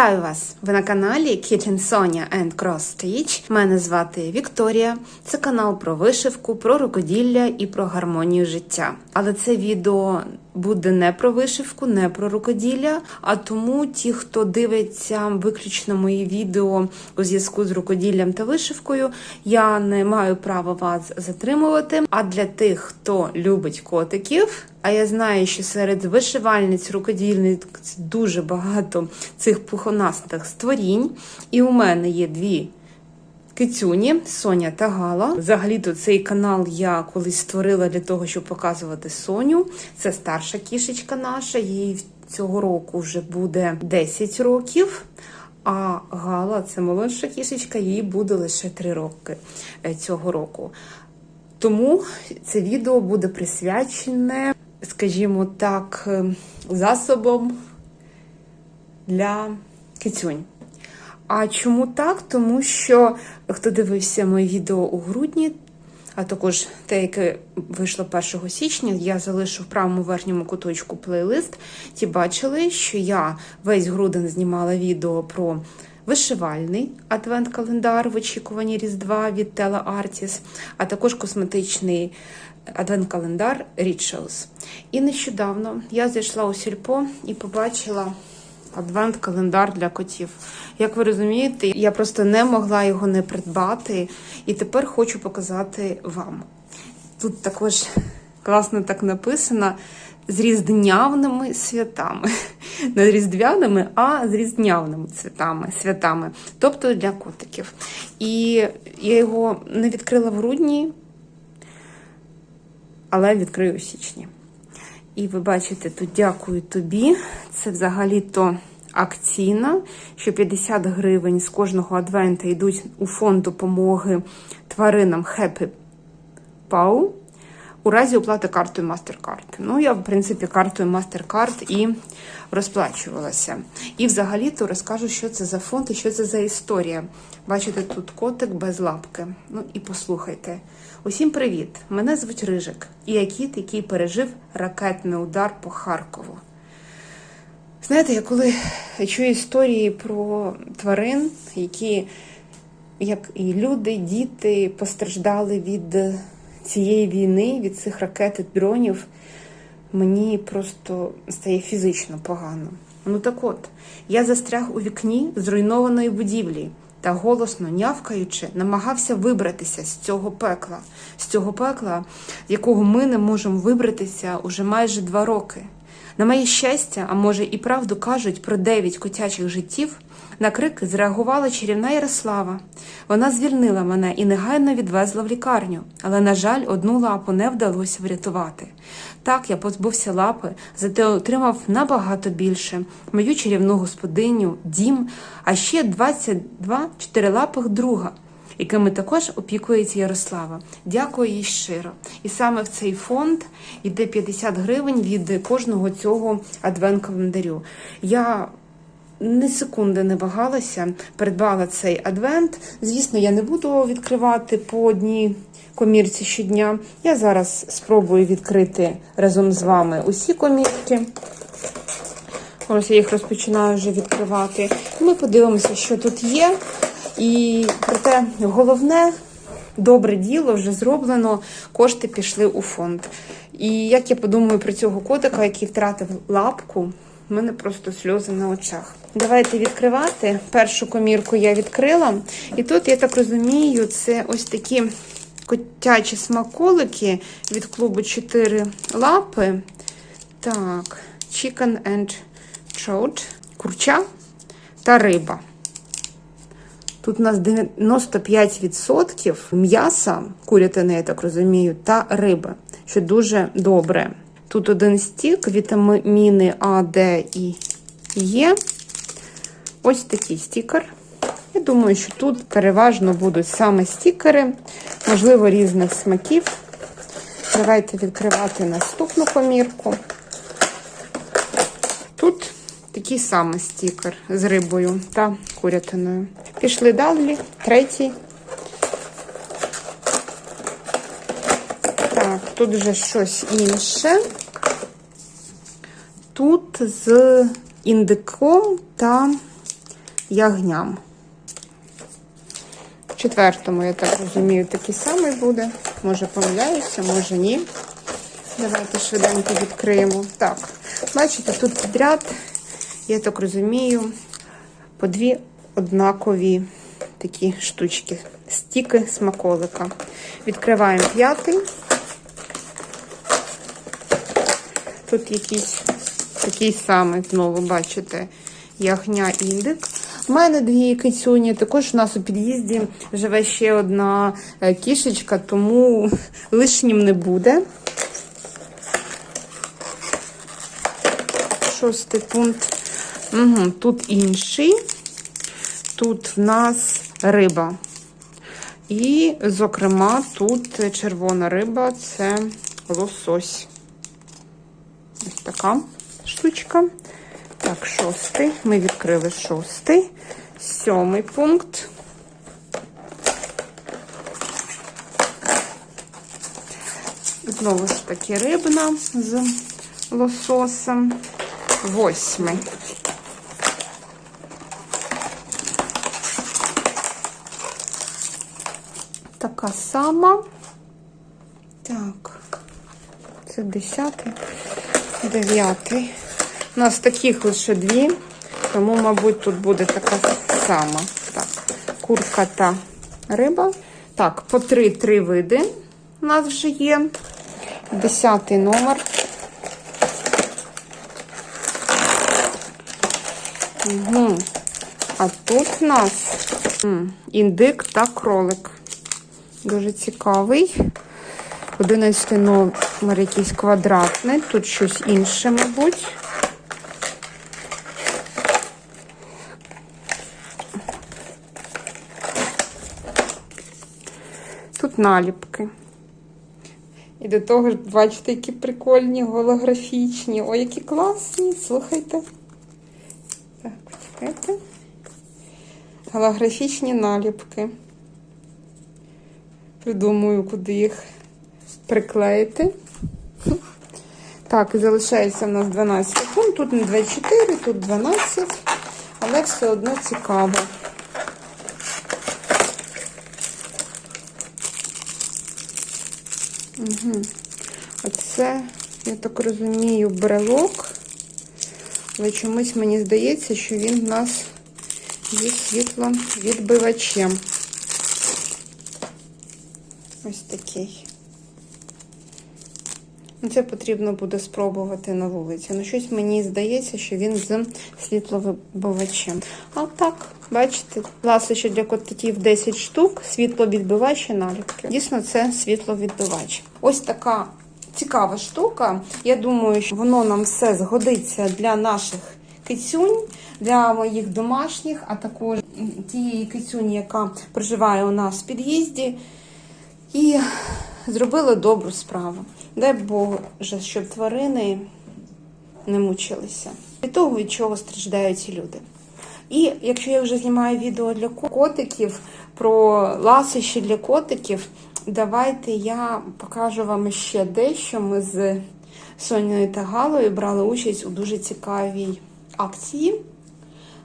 Вітаю вас! Ви на каналі Kitchen Sonia and Cross Stitch. Мене звати Вікторія. Це канал про вишивку, про рукоділля і про гармонію життя. Але це відео буде не про вишивку, не про рукоділля. А тому ті, хто дивиться виключно мої відео у зв'язку з рукоділлям та вишивкою, я не маю права вас затримувати. А для тих, хто любить котиків. А я знаю, що серед вишивальниць, рукодільниць дуже багато цих пухонастих створінь. І у мене є дві кицюні Соня та Гала. Взагалі-то цей канал я колись створила для того, щоб показувати Соню. Це старша кішечка наша, їй цього року вже буде 10 років. А Гала це молодша кішечка, їй буде лише 3 роки е, цього року. Тому це відео буде присвячене, скажімо так, е, засобом для кицюнь. А чому так? Тому що хто дивився моє відео у грудні, а також те, яке вийшло 1 січня, я залишу в правому верхньому куточку плейлист. Ті бачили, що я весь грудень знімала відео про вишивальний адвент-календар в очікуванні Різдва від Tela Artis, а також косметичний адвент-календар Rituals. І нещодавно я зайшла у сільпо і побачила адвент-календар для котів. Як ви розумієте, я просто не могла його не придбати, і тепер хочу показати вам. Тут також класно так написано з різднявними святами. Не різдвяними, а з різднявними святами, святами, тобто для котиків. І я його не відкрила в грудні, але відкрию у січні. І ви бачите, тут дякую тобі. Це взагалі-то акційна, що 50 гривень з кожного адвента йдуть у фонд допомоги тваринам Happy Paw у разі оплати картою MasterCard. Ну, я, в принципі, картою MasterCard і розплачувалася. І взагалі-то розкажу, що це за фонд і що це за історія. Бачите, тут котик без лапки. Ну і послухайте. Усім привіт! Мене звуть Рижик, і я кіт, який пережив ракетний удар по Харкову. Знаєте, я коли чую історії про тварин, які, як і люди, діти постраждали від цієї війни, від цих ракет і дронів, мені просто стає фізично погано. Ну так от, я застряг у вікні зруйнованої будівлі та голосно нявкаючи, намагався вибратися з цього пекла, з цього пекла, якого ми не можемо вибратися уже майже два роки. На моє щастя, а може і правду кажуть про дев'ять котячих життів, на крики зреагувала чарівна Ярослава. Вона звільнила мене і негайно відвезла в лікарню, але, на жаль, одну лапу не вдалося врятувати. Так я позбувся лапи, зате отримав набагато більше мою чарівну господиню, дім, а ще 22 чотирилапих друга якими також опікується Ярослава. Дякую їй щиро. І саме в цей фонд йде 50 гривень від кожного цього адвент-календарю. Я ні секунди не вагалася, придбала цей адвент. Звісно, я не буду відкривати по одній комірці щодня. Я зараз спробую відкрити разом з вами усі комірки. Ось я їх розпочинаю вже відкривати. Ми подивимося, що тут є. І проте головне добре діло вже зроблено, кошти пішли у фонд. І як я подумаю про цього котика, який втратив лапку, в мене просто сльози на очах. Давайте відкривати. Першу комірку я відкрила. І тут, я так розумію, це ось такі котячі смаколики від клубу 4 лапи. Так, chicken and trout, курча та риба. Тут у нас 95% м'яса, курятини, я так розумію, та риби, що дуже добре. Тут один стік, вітаміни А, Д і Є. Ось такий стікер. Я думаю, що тут переважно будуть саме стікери, можливо, різних смаків. Давайте відкривати наступну комірку. Тут такий самий стікер з рибою та курятиною. Пішли далі, третій. Так, тут вже щось інше. Тут з індиком та ягням. В четвертому, я так розумію, такий самий буде. Може помиляюся, може ні. Давайте швиденько відкриємо. Так, бачите, тут підряд, я так розумію, по дві однакові такі штучки. Стіки смаколика. Відкриваємо п'ятий. Тут якийсь такий самий, знову бачите, ягня індик. У мене дві кицюні. Також у нас у під'їзді живе ще одна е, кішечка, тому лишнім не буде. Шостий пункт. Угу, тут інший. Тут в нас риба. І, зокрема, тут червона риба це лосось. Ось така штучка. Так, шостий. Ми відкрили шостий. Сьомий пункт. Знову ж таки рибна з лососем. Восьмий. Така сама. Так, це десятий, дев'ятий. У нас таких лише дві, тому, мабуть, тут буде така сама. Так, курка та риба. Так, по три-три види у нас вже є. Десятий номер. Угу. А тут у нас індик та кролик. Дуже цікавий. 11 номер якийсь квадратний. Тут щось інше, мабуть. Тут наліпки. І до того ж, бачите, які прикольні, голографічні. Ой, які класні, слухайте. Так, почекайте. Голографічні наліпки. Придумаю, куди їх приклеїти. Так, і залишається в нас 12 секунд. Тут не 24, тут 12, але все одно цікаво. Угу. Оце, я так розумію, брелок. Але чомусь мені здається, що він в нас є світловідбивачем. Ось такий. Ну, Це потрібно буде спробувати на вулиці. Ну, щось мені здається, що він з світловибивачем. А так, бачите, ласощі для котів 10 штук, світловідбивач і наліпки. Дійсно, це світловідбивач. Ось така цікава штука. Я думаю, що воно нам все згодиться для наших кицюнь, для моїх домашніх, а також тієї кицюні, яка проживає у нас в під'їзді. І зробили добру справу. Дай Боже, щоб тварини не мучилися від того, від чого страждають ці люди. І якщо я вже знімаю відео для котиків про ласощі для котиків, давайте я покажу вам ще дещо. Ми з Сонією та Галою брали участь у дуже цікавій акції.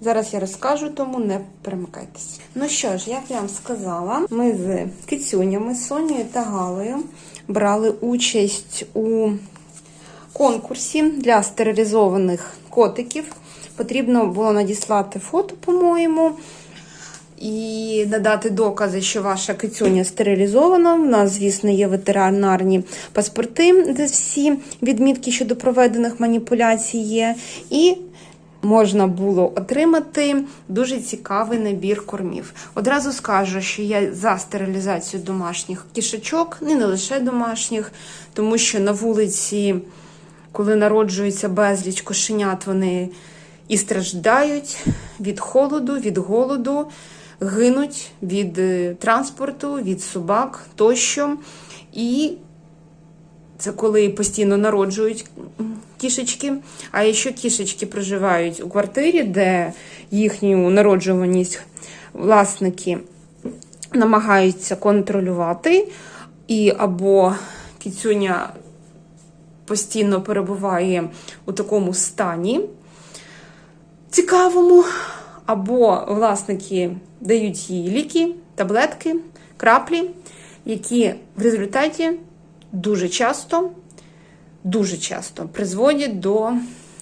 Зараз я розкажу, тому не перемикайтеся. Ну що ж, як я вам сказала, ми з кицюнями, Сонією та Галою брали участь у конкурсі для стерилізованих котиків. Потрібно було надіслати фото, по-моєму, і надати докази, що ваша кицюня стерилізована. У нас, звісно, є ветеринарні паспорти, де всі відмітки щодо проведених маніпуляцій є. І можна було отримати дуже цікавий набір кормів. Одразу скажу, що я за стерилізацію домашніх кішечок, не лише домашніх, тому що на вулиці, коли народжується безліч кошенят, вони і страждають від холоду, від голоду, гинуть від е, транспорту, від собак тощо. І це коли постійно народжують кішечки. А якщо кішечки проживають у квартирі, де їхню народжуваність власники намагаються контролювати, і або кіцюня постійно перебуває у такому стані цікавому, або власники дають їй ліки, таблетки, краплі, які в результаті дуже часто, дуже часто призводять до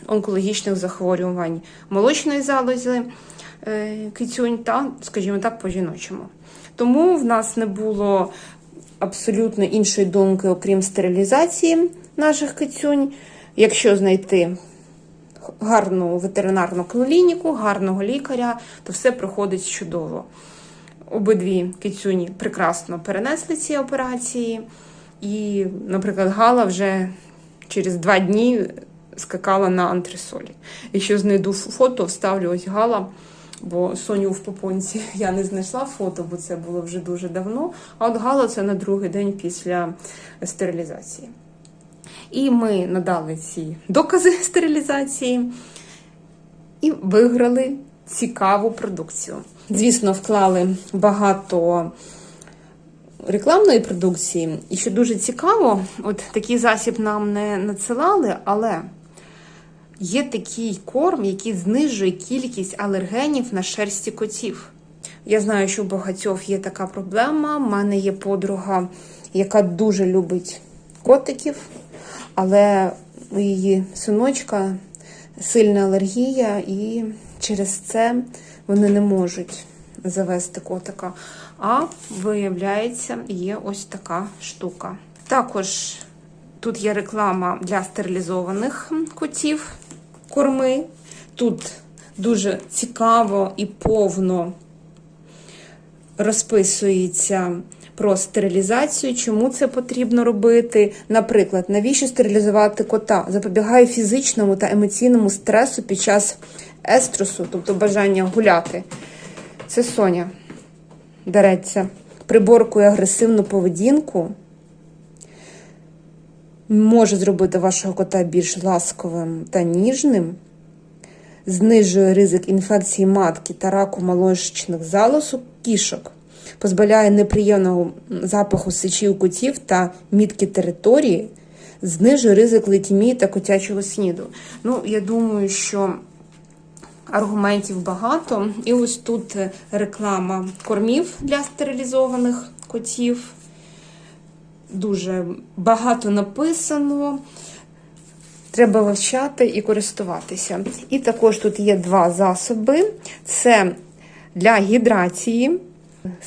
онкологічних захворювань молочної залози е, кицюнь та, скажімо так, по жіночому. Тому в нас не було абсолютно іншої думки, окрім стерилізації наших кицюнь. Якщо знайти гарну ветеринарну клініку, гарного лікаря, то все проходить чудово. Обидві кицюні прекрасно перенесли ці операції, і, наприклад, Гала вже через два дні скакала на антресолі. Якщо знайду фото, вставлю ось Гала, бо Соню в попонці я не знайшла фото, бо це було вже дуже давно. А от Гала це на другий день після стерилізації. І ми надали ці докази стерилізації і виграли цікаву продукцію. Звісно, вклали багато рекламної продукції. І що дуже цікаво, от такий засіб нам не надсилали, але є такий корм, який знижує кількість алергенів на шерсті котів. Я знаю, що у багатьох є така проблема. У мене є подруга, яка дуже любить котиків, але у її синочка сильна алергія, і через це вони не можуть завести котика. А виявляється, є ось така штука. Також тут є реклама для стерилізованих котів корми. Тут дуже цікаво і повно розписується про стерилізацію, чому це потрібно робити. Наприклад, навіщо стерилізувати кота? Запобігає фізичному та емоційному стресу під час естресу, тобто бажання гуляти. Це Соня дереться, приборкує агресивну поведінку, може зробити вашого кота більш ласковим та ніжним, знижує ризик інфекції матки та раку молочних залоз у кішок, позбавляє неприємного запаху сечі у котів та мітки території, знижує ризик лейкемії та котячого сніду. Ну, я думаю, що аргументів багато. І ось тут реклама кормів для стерилізованих котів. Дуже багато написано. Треба вивчати і користуватися. І також тут є два засоби: це для гідрації.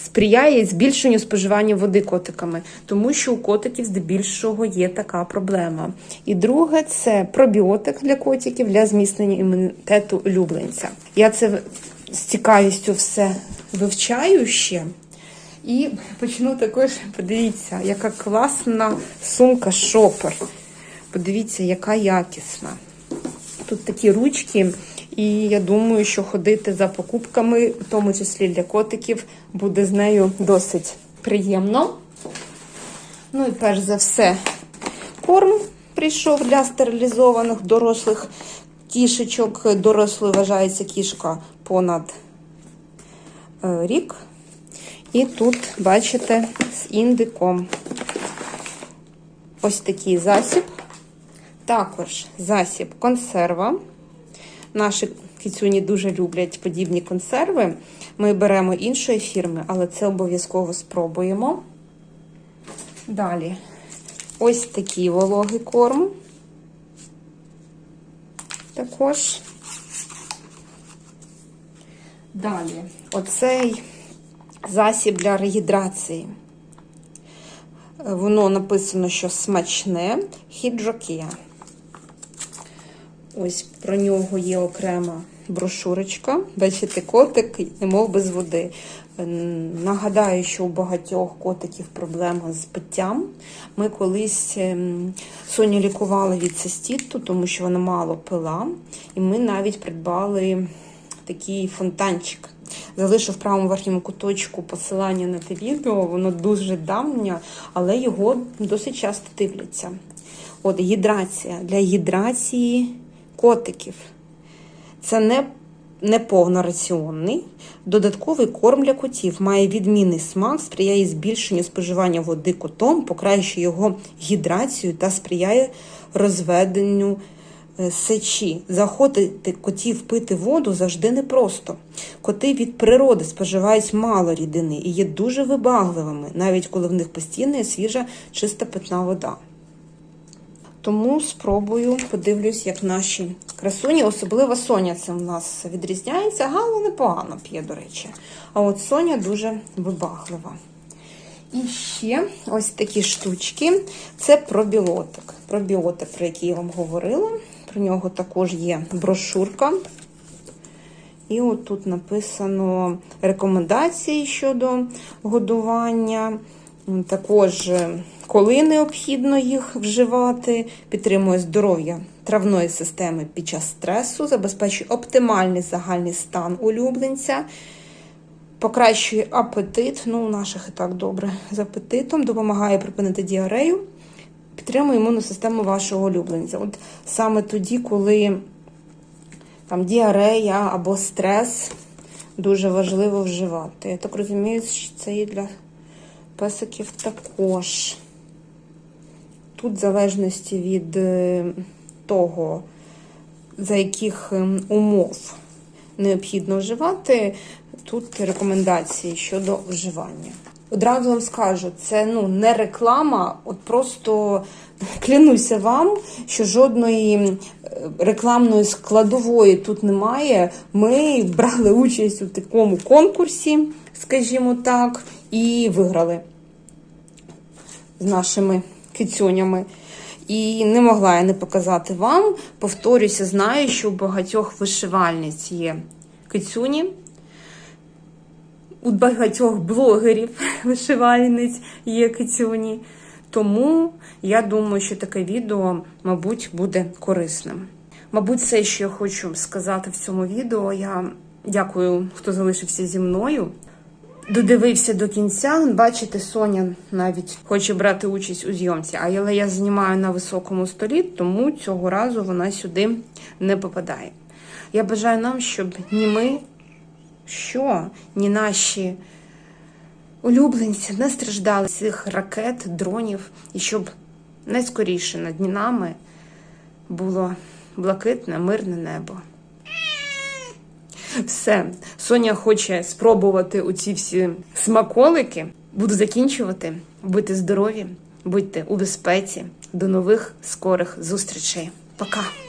Сприяє збільшенню споживання води котиками, тому що у котиків здебільшого є така проблема. І друге це пробіотик для котиків для зміцнення імунітету улюбленця. Я це з цікавістю все вивчаю ще. І почну також, подивіться, яка класна сумка шопер. Подивіться, яка якісна. Тут такі ручки. І я думаю, що ходити за покупками, в тому числі для котиків, буде з нею досить приємно. Ну і перш за все, корм прийшов для стерилізованих дорослих кішечок. Дорослою вважається кішка понад рік. І тут, бачите, з індиком ось такий засіб. Також засіб консерва. Наші кіцюні дуже люблять подібні консерви. Ми беремо іншої фірми, але це обов'язково спробуємо. Далі ось такий вологий корм. Також. Далі, оцей засіб для регідрації. Воно написано, що смачне хіджокія. Ось про нього є окрема брошурочка. Бачите, котик, немов без води. Нагадаю, що у багатьох котиків проблема з питтям. Ми колись Соню лікували від цистіту, тому що вона мало пила. І ми навіть придбали такий фонтанчик. Залишу в правому верхньому куточку посилання на те відео, воно дуже давнє, але його досить часто дивляться. От гідрація. Для гідрації котиків. Це не, не повнораціонний. Додатковий корм для котів має відмінний смак, сприяє збільшенню споживання води котом, покращує його гідрацію та сприяє розведенню е, сечі. Заходити котів пити воду завжди непросто. Коти від природи споживають мало рідини і є дуже вибагливими, навіть коли в них постійно є свіжа чиста питна вода. Тому спробую, подивлюсь, як наші красуні, особливо Соня це в нас відрізняється. Гала непогано п'є, до речі. А от Соня дуже вибаглива. І ще ось такі штучки. Це пробіотик. Пробіотик, про який я вам говорила. Про нього також є брошурка. І от тут написано рекомендації щодо годування. Також е, коли необхідно їх вживати, підтримує здоров'я травної системи під час стресу, забезпечує оптимальний загальний стан улюбленця, покращує апетит. Ну, у наших і так добре з апетитом, допомагає припинити діарею, підтримує імунну систему вашого улюбленця. От саме тоді, коли там діарея або стрес, дуже важливо вживати. Я так розумію, що це і для песиків також. Тут, в залежності від е, того, за яких ем, умов необхідно вживати, тут рекомендації щодо вживання. Одразу вам скажу, це ну не реклама, от просто клянуся вам, що жодної е, рекламної складової тут немає. Ми брали участь у такому конкурсі, скажімо так, і виграли з нашими кицюнями. І не могла я не показати вам. Повторюся, знаю, що у багатьох вишивальниць є кицюні. У багатьох блогерів вишивальниць є кицюні. Тому я думаю, що таке відео, мабуть, буде корисним. Мабуть, все, що я хочу сказати в цьому відео. Я дякую, хто залишився зі мною. Додивився до кінця. Бачите, Соня навіть хоче брати участь у зйомці, але я знімаю на високому столі, тому цього разу вона сюди не попадає. Я бажаю нам, щоб ні ми, що, ні наші улюбленці не страждали цих ракет, дронів, і щоб найскоріше над нами було блакитне, мирне небо. Все, Соня хоче спробувати оці всі смаколики. Буду закінчувати. Будьте здорові, будьте у безпеці. До нових скорих зустрічей. Пока!